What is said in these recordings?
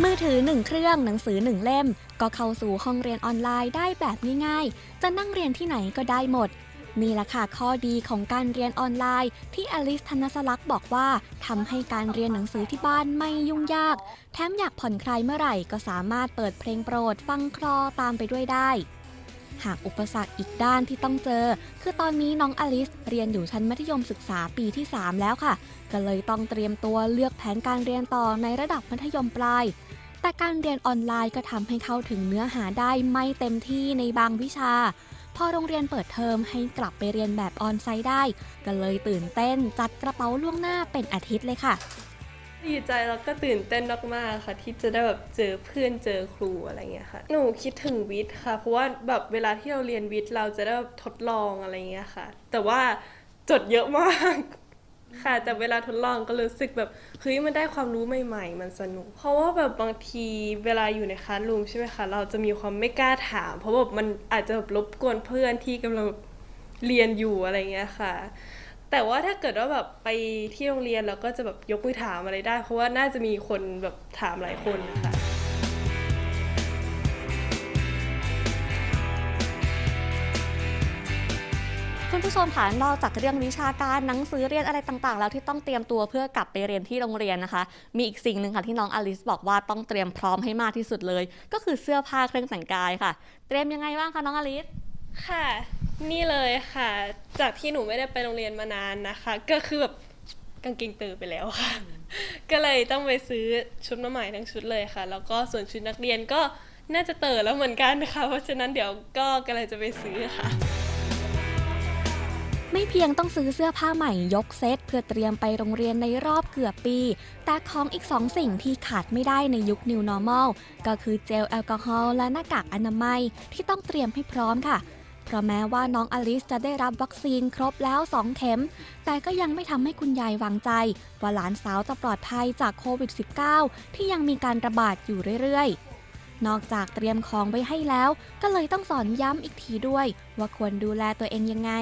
มือถือหนึ่งเครื่องหนังสือหนึ่งเล่ม ก็เข้าสู่ห้องเรียนออนไลน์ได้แบบง่ายๆ จะนั่งเรียนที่ไหนก็ได้หมด นี่แหละค่ะข้อดีของการเรียนออนไลน์ ที่อลิสธนสลักษ์บอกว่าทำให้การเรียนหนังสือที่บ้านไม่ยุ่งยาก แถมอยากผ่อนคลายเมื่อไหร่ก็สามารถเปิดเพลงโปรดฟังคลอตามไปด้วยได้ หากอุปสรรคอีกด้านที่ต้องเจอ คือตอนนี้น้องอลิสเรียนอยู่ชั้นมัธยมศึกษาปีที่ 3 แล้วค่ะ ก็เลยต้องเตรียมตัวเลือกแผนการเรียนต่อในระดับมัธยมปลาย แต่การเรียนออนไลน์ก็ทำให้เข้าถึงเนื้อหาได้ไม่เต็มที่ในบางวิชาพอโรงเรียนเปิดเทอมให้กลับไปเรียนแบบออนไซต์ได้ ก็เลยตื่นเต้นจัดกระเป๋าล่วงหน้าเป็นอาทิตย์เลยค่ะ ดีใจแล้วก็ตื่นเต้นมากๆค่ะ ที่จะได้แบบเจอเพื่อนเจอครูอะไรเงี้ยค่ะ หนูคิดถึงวิทย์ค่ะ เพราะว่าแบบเวลาที่เราเรียนวิทย์เราจะได้แบบทดลองอะไรเงี้ยค่ะ แต่ว่าจดเยอะมากค่ะแต่เวลาทดลองก็รู้สึกแบบเฮ้ยมันได้ความรู้ใหม่ ๆ มันสนุก เพราะว่าแบบบางทีเวลาอยู่ในคลาสรูมใช่ไหมคะเราจะมีความไม่กล้าถาม เพราะแบบมันอาจจะแบบรบกวนเพื่อนที่กำลังเรียนอยู่อะไรเงี้ยค่ะ แต่ว่าถ้าเกิดว่าแบบไปที่โรงเรียนเราก็จะแบบยกมือถามอะไรได้ เพราะว่าน่าจะมีคนแบบถามหลายคนนะคะคุณผู้ชมค่ะนอกจากเรื่องวิชาการหนังสือเรียนอะไรต่างๆ แล้วที่ต้องเตรียมตัวเพื่อกลับไปเรียนที่โรงเรียนนะคะ มีอีกสิ่งหนึ่งค่ะที่น้องอลิสบอกว่าต้องเตรียมพร้อมให้มากที่สุดเลย ก็คือเสื้อผ้าเครื่องแต่งกายค่ะ เตรียมยังไงบ้างคะน้องอลิส ค่ะ นี่เลยค่ะ จากที่หนูไม่ได้ไปโรงเรียนมานานนะคะ ก็คือแบบกางเกงเตอไปแล้วค่ะ ก็เลยต้องไปซื้อชุดมาใหม่ทั้งชุดเลยค่ะ แล้วก็ส่วนชุดนักเรียนก็น่าจะเตอแล้วเหมือนกันนะคะ เพราะฉะนั้นเดี๋ยวก็กำลังจะไปซื้อค่ะ ไม่เพียงต้องซื้อเสื้อผ้าใหม่ยกเซตเพื่อเตรียมไปโรงเรียนในรอบเกือบปี แต่ของอีกสองสิ่งที่ขาดไม่ได้ในยุค New Normal ก็คือเจลแอลกอฮอล์และหน้ากากอนามัยที่ต้องเตรียมให้พร้อมค่ะเพ ราะแม้ว่าน้องอลิสจะได้รับวัคซีนครบแล้ว 2 เข็ม แต่ก็ยังไม่ทำให้คุณยายวางใจ ว่าหลานสาวจะปลอดภัยจากโควิด -19 ที่ยังมีการระบาดอยู่เรื่อยๆ นอกจากเตรียมของไว้ให้แล้ว ก็เลยต้องสอนย้ำอีกทีด้วย ว่าควรดูแลตัวเองยังไง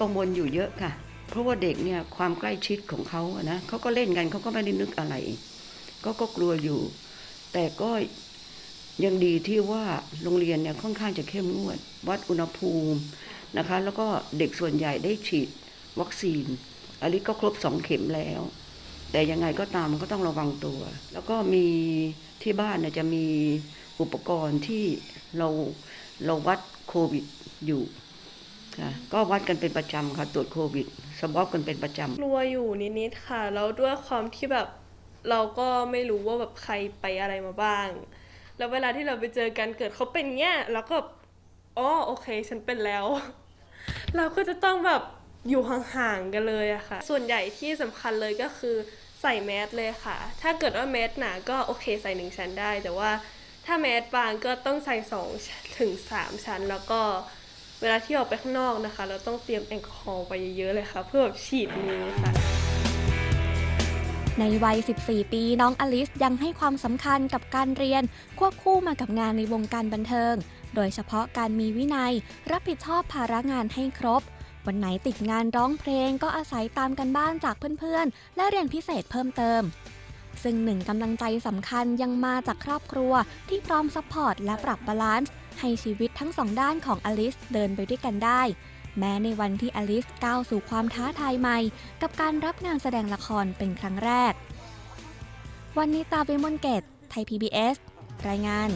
กังวลอยู่เยอะค่ะ เพราะว่าเด็กเนี่ยความใกล้ชิดของเขาอะนะเขาก็เล่นกันเขาก็ไม่ได้นึกอะไร ก็ก็กลัวอยู่ แต่ก็ ยังดีที่ว่าโรงเรียนเนี่ยค่อนข้างจะเข้มงวด วัดอุณหภูมินะคะ แล้วก็เด็กส่วนใหญ่ได้ฉีดวัคซีนอลิสก็ครบสองเข็มแล้ว แต่ยังไงก็ตามมันก็ต้องระวังตัว แล้วก็มีที่บ้านเนี่ยจะมีอุปกรณ์ที่เราเราวัดโควิดอยู่ค่ะก็วัดกันเป็นประจำค่ะตรวจโควิดสวอปกันเป็นประจำกลัวอยู่นิดๆค่ะแล้วด้วยความที่แบบเราก็ไม่รู้ว่าแบบใครไปอะไรมาบ้าง แล้วเวลาที่เราไปเจอกันเกิดเขาเป็นเงี้ยเราก็อ๋อโอเค ฉันเป็นแล้ว เราก็จะต้องแบบอยู่ห่างๆกันเลยอะค่ะ ส่วนใหญ่ที่สำคัญเลยก็คือใส่แมสเลยค่ะ ถ้าเกิดว่าแมสหนาก็โอเคใส่หนึ่งชั้นได้ แต่ว่าถ้าแมสบางก็ต้องใส่สองถึงสามชั้น แล้วก็เวลาที่ออกไปข้างนอกนะคะ เราต้องเตรียมแอลกอฮอล์ไปเยอะๆเลยค่ะ เพื่อแบบฉีดมือค่ะ ในวัย 14 ปีน้องอลิสยังให้ความสำคัญกับการเรียน ควบคู่มากับงานในวงการบันเทิง โดยเฉพาะการมีวินัย รับผิดชอบภาระงานให้ครบ วันไหนติดงานร้องเพลงก็อาศัยตามกันบ้านจากเพื่อนๆ และเรียนพิเศษเพิ่มเติม ซึ่งหนึ่งกำลังใจสำคัญยังมาจากครอบครัวที่พร้อมซัพพอร์ตและปรับบาลานซ์ให้ชีวิตทั้งสองด้านของอลิสเดินไปด้วยกันได้ แม้ในวันที่อลิสก้าวสู่ความท้าทายใหม่ กับการรับงานแสดงละครเป็นครั้งแรก วันนี้ตาเวมอนเกต ไทย PBS รายงาน